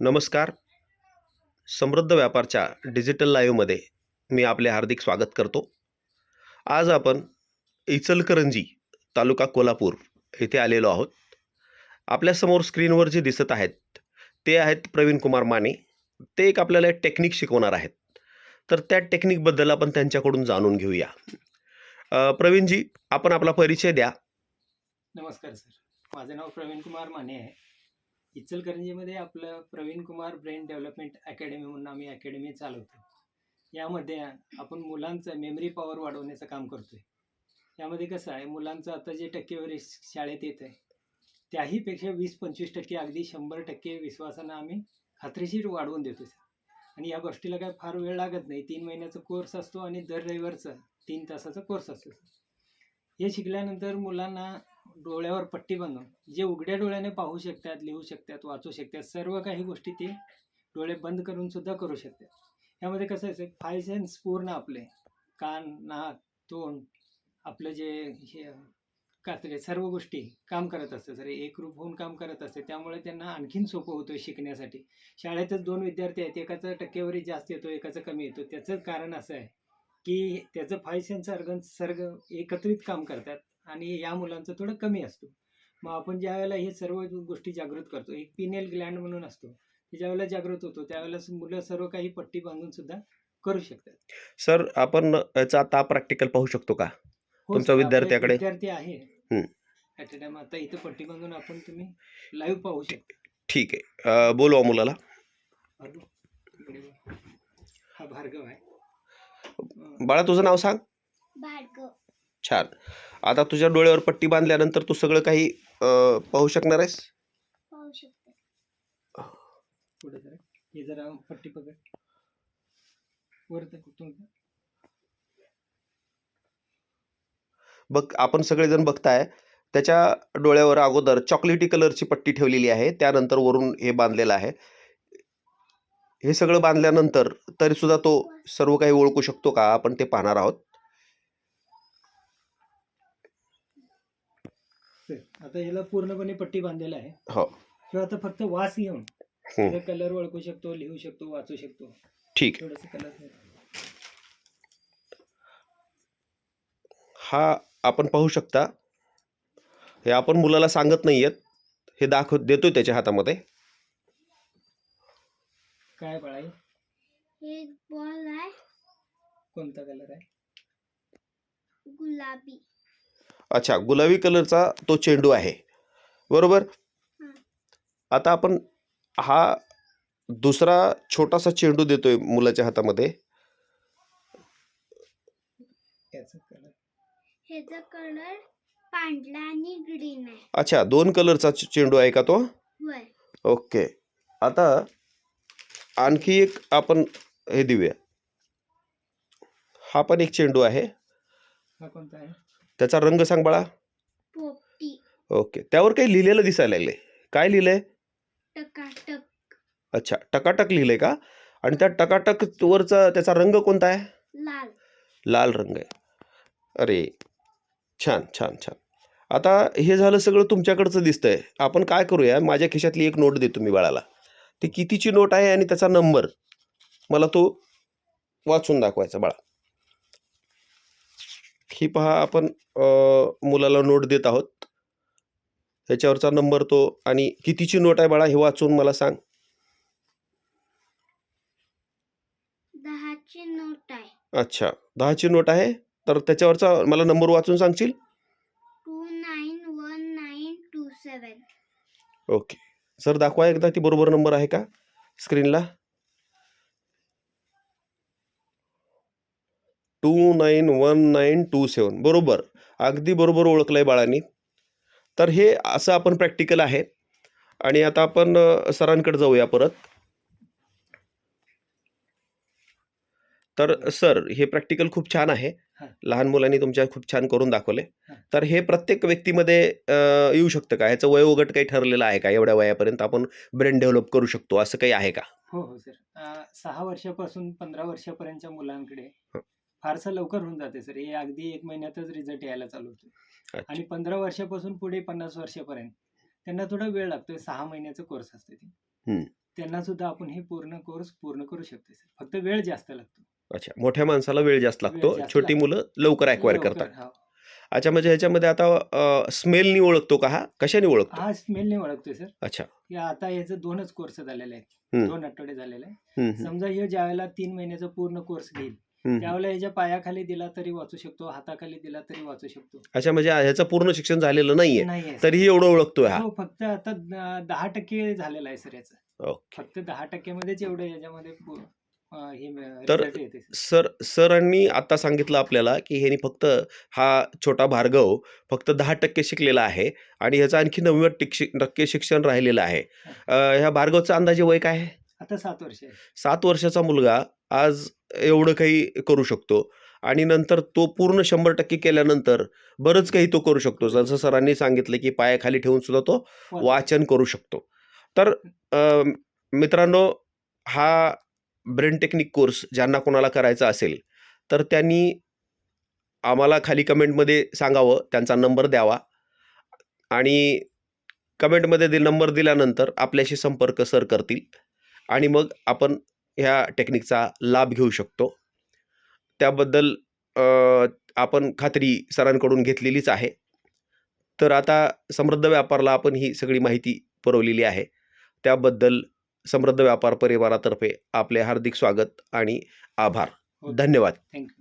नमस्कार. समृद्ध व्यापारच्या डिजिटल लाईव्हमध्ये मी आपले हार्दिक स्वागत करतो. आज आपण इचलकरंजी तालुका कोल्हापूर येथे आलेलो आहोत. आपल्यासमोर स्क्रीनवर जे दिसत आहेत ते आहेत प्रवीण कुमार माने. ते एक आपल्याला टेक्निक शिकवणार आहेत. तर त्या टेक्निकबद्दल आपण त्यांच्याकडून जाणून घेऊया. प्रवीणजी आपण आपला परिचय द्या. नमस्कार सर. माझं नाव प्रवीण कुमार माने आहे. इचलकरंजीमध्ये आपलं Praveen Kumar brain development academy म्हणून आम्ही अकॅडमी चालवतो. यामध्ये आपण मुलांचं मेमरी पॉवर वाढवण्याचं काम करतोय. यामध्ये कसं आहे मुलांचं आता जे टक्केवारी शाळेत येत आहे त्याहीपेक्षा वीस पंचवीस टक्के अगदी शंभर टक्के विश्वासानं आम्ही खात्रीशीर वाढवून देतो सर. आणि या गोष्टीला काय फार वेळ लागत नाही. तीन महिन्याचा कोर्स असतो आणि दर रविवारचा तीन तासाचा कोर्स असतो हे शिकल्यानंतर मुलांना डोळ्यावर पट्टी बांधून जे उघड्या डोळ्याने पाहू शकतात लिहू शकतात वाचू शकतात सर्व काही गोष्टी ते डोळे बंद करून सुद्धा करू शकतात. यामध्ये कसं असेल फाय सेन्स पूर्ण आपले. कान नाक तोंड आपलं जे हे कातडे सर्व गोष्टी काम करत असतं सर एकरूप होऊन काम करत असते त्यामुळे त्यांना आणखीन सोपं होतं शिकण्यासाठी. शाळेतच दोन विद्यार्थी आहेत एकाचा टक्केवारी जास्त येतो एकाचा कमी येतो. त्याचं कारण असं आहे. की त्याचं फाय सेन्स अर्गन सर्ग एकत्रित काम करतात आणि या मुलांचं थोडं कमी असतो. मग आपण ज्या वेळेला हे सर्व गोष्टी जागृत करतो एक पिनेल ग्लँड म्हणून असतो ते ज्या वेळेला जागृत होतो त्यावेळेला मुलं सर्व काही पट्टी बांधून सुद्धा करू शकतात. सर आपण याचा आता प्रॅक्टिकल पाहू शकतो का? हो तुमचा सर, विद्यार्थ्याकडे? विद्यार्थी आहे. ॲट अ टाइम आता इथं पट्टी बांधून आपण तुम्ही लाईव्ह पाहू शकता. ठीक आहे. अ, बोलवा मुलाला. भार्गव, इकडे बघ. हा भार्गव आहे. बाळा तुझं नाव सांग. भार्गव. छान. आता तुझ्या डोळ्यावर पट्टी बांधल्यानंतर तू सगळं काही अ, पाहू शकणार आहेस? पाहू शकतो. पुढे जरा. हे जरा पट्टी पकड. वर तर कुठून? बघ आपण सगळेजण बघताय त्याच्या डोळ्यावर अगोदर चॉकलेटी कलरची पट्टी ठेवलेली आहे. त्यानंतर वरून हे बांधलेलं आहे. हे सगळं बांधल्यानंतर तरी सुद्धा तो सर्व काही ओळखू शकतो का? आपण ते पाहणार आहोत. आता याला पूर्णपणे पट्टी बांधलेला आहे. हो. किंवा आता फक्त वास घेऊन हम्म. कलर ओळखू शकतो लिहू शकतो वाचू शकतो. ठीक. थोडस कलर हा आपण पाहू शकता. हे आपण मुलाला सांगत नाहीयेत. हे दाखव देतोय त्याच्या हातामध्ये. काय बाळा हे? हे बॉल आहे. कोणता कलर आहे? गुलाबी. अच्छा गुलाबी कलरचा तो चेंडू आहे. बरोबर? हं. आता आपण हा दुसरा छोटासा चेंडू देतोय मुलाच्या हातामध्ये. याचा कलर. ह्याचा कलर पांढरा आणि ग्रीन आहे. अच्छा दोन कलरचा चे- चेंडू आहे का तो? होय. ओके. आता आणखी एक आपण हे देऊया. हा पण एक चेंडू आहे. हा कोणता आहे? त्याचा रंग सांग बाळा. पोपटी. ओके. त्यावर काही लिहिलेलं दिसायला लागले काय लिहिलंय? टकाटक. अच्छा टकाटक लिहिलंय का? आणि त्या टकाटक वरचा त्याचा रंग कोणता आहे? लाल. लाल रंग आहे. अरे छान छान छान. आता हे झालं सगळं तुमच्याकडचं दिसतंय. आपण काय करूया? माझ्या खिशातली एक नोट देतो मी बाळाला. ती कितीची नोट आहे आणि त्याचा नंबर? मला तो वाचून दाखवायचा बाळा. ही पहा आपण मुलाला नोट देत आहोत. ह्याच्यावरचा नंबर तो आणि कितीची नोट आहे बाळा हे वाचून मला सांग. दहाची नोट आहे. अच्छा दहाची नोट आहे? तर त्याच्यावरचा मला नंबर वाचून सांगशील? Two nine one nine two seven. Okay. Sir दाखवा एकदा ती बरोबर नंबर आहे का? स्क्रीनला. Two nine one nine two seven. बरोबर. अगदी बरोबर ओळखलं आहे बाळांनी. तर हे असं आपण प्रॅक्टिकल आहे. आणि आता आपण सरांकडे जाऊया परत. तर सर हे प्रॅक्टिकल खूप छान आहे. लहान मुलांनी तुमच्या खूप छान करून दाखवले. तर हे प्रत्येक व्यक्तीमध्ये येऊ शकतं का? ह्याचं वयोगट काही ठरलेलं आहे का? एवढ्या वयापर्यंत आपण ब्रेन डेव्हलप करू शकतो असं काही आहे का? हो हो सर. सहा वर्षापासून पंधरा वर्षापर्यंतच्या मुलांकडे. फारसं लवकर होऊन जाते सर. हे अगदी एक महिन्यातच रिझल्ट यायला चालू होतो. आणि पंधरा वर्षापासून पुढे पन्नास वर्षापर्यंत त्यांना थोडा वेळ लागतोय. सहा महिन्याचा कोर्स असते ते. त्यांना सुद्धा आपण हे पूर्ण कोर्स पूर्ण करू शकतो सर. फक्त वेळ जास्त लागतो. अच्छा मोठ्या माणसाला वेळ जास्त लागतो. जास्त छोटी लागतो. मुलं लवकर अक्वायर लवकर, करतात. हा. अच्छा म्हणजे ह्याच्यामध्ये आता स्मेलनी ओळखतो का हा? कशाने ओळखतो? हा स्मेलने ओळखतोय सर अच्छा. की आता याचं दोनच कोर्स झालेले आहेत. हम्म. दोन आठवडे झालेले आहे हम्म, हम्म, समजा हे ज्यावेळेला तीन महिन्याचा पूर्ण कोर्स घेईल हम्म. त्यावेळेला याच्या पायाखाली दिला तरी वाचू शकतो हाताखाली दिला तरी वाचू शकतो. अच्छा म्हणजे ह्याचं पूर्ण शिक्षण झालेलं नाहीये. नाहीये सर. तरीही एवढं ओळखतोय हा. हो फक्त आता द- दहा टक्के झालेला आहे सर याचं. ओके. फक्त दहा टक्क्यामध्येच एवढं याच्यामध्ये पू- अं, हे तर- येते सर. सर सरांनी आता सांगितलं आपल्याला की ह्यानी फक्त हा छोटा भार्गव फक्त दहा टक्के शिकलेला आहे आणि ह्याचं आणखी नव्वद टिक- टक्के शिक्षण राहिलेलं आहे. अं, ह्या भार्गवचा अंदाजे वय काय आहे? आता सात वर्ष आहे. सात वर्षाचा मुलगा आज एवढं काही करू शकतो आणि नंतर तो पूर्ण शंभर टक्के केल्यानंतर बरंच काही तो करू शकतो. जसं सरांनी सांगितलं की पायाखाली ठेवून सुद्धा तो वाचन. करू शकतो. तर अ, मित्रांनो हा ब्रेन टेक्निक कोर्स ज्यांना कोणाला करायचा असेल तर त्यांनी आम्हाला खाली कमेंटमध्ये सांगावं त्यांचा नंबर द्यावा. आणि कमेंटमध्ये दि नंबर दिल्यानंतर आपल्याशी संपर्क सर करतील. आणि मग आपण ह्या टेक्निकचा लाभ घेऊ शकतो. त्याबद्दल आपण खात्री सरांकडून घेतलेलीच आहे. तर आता समृद्ध व्यापारला आपण ही सगळी माहिती पुरवलेली आहे. त्याबद्दल समृद्ध व्यापार परिवारातर्फे आपले हार्दिक स्वागत आणि आभार हो. धन्यवाद थँक्यू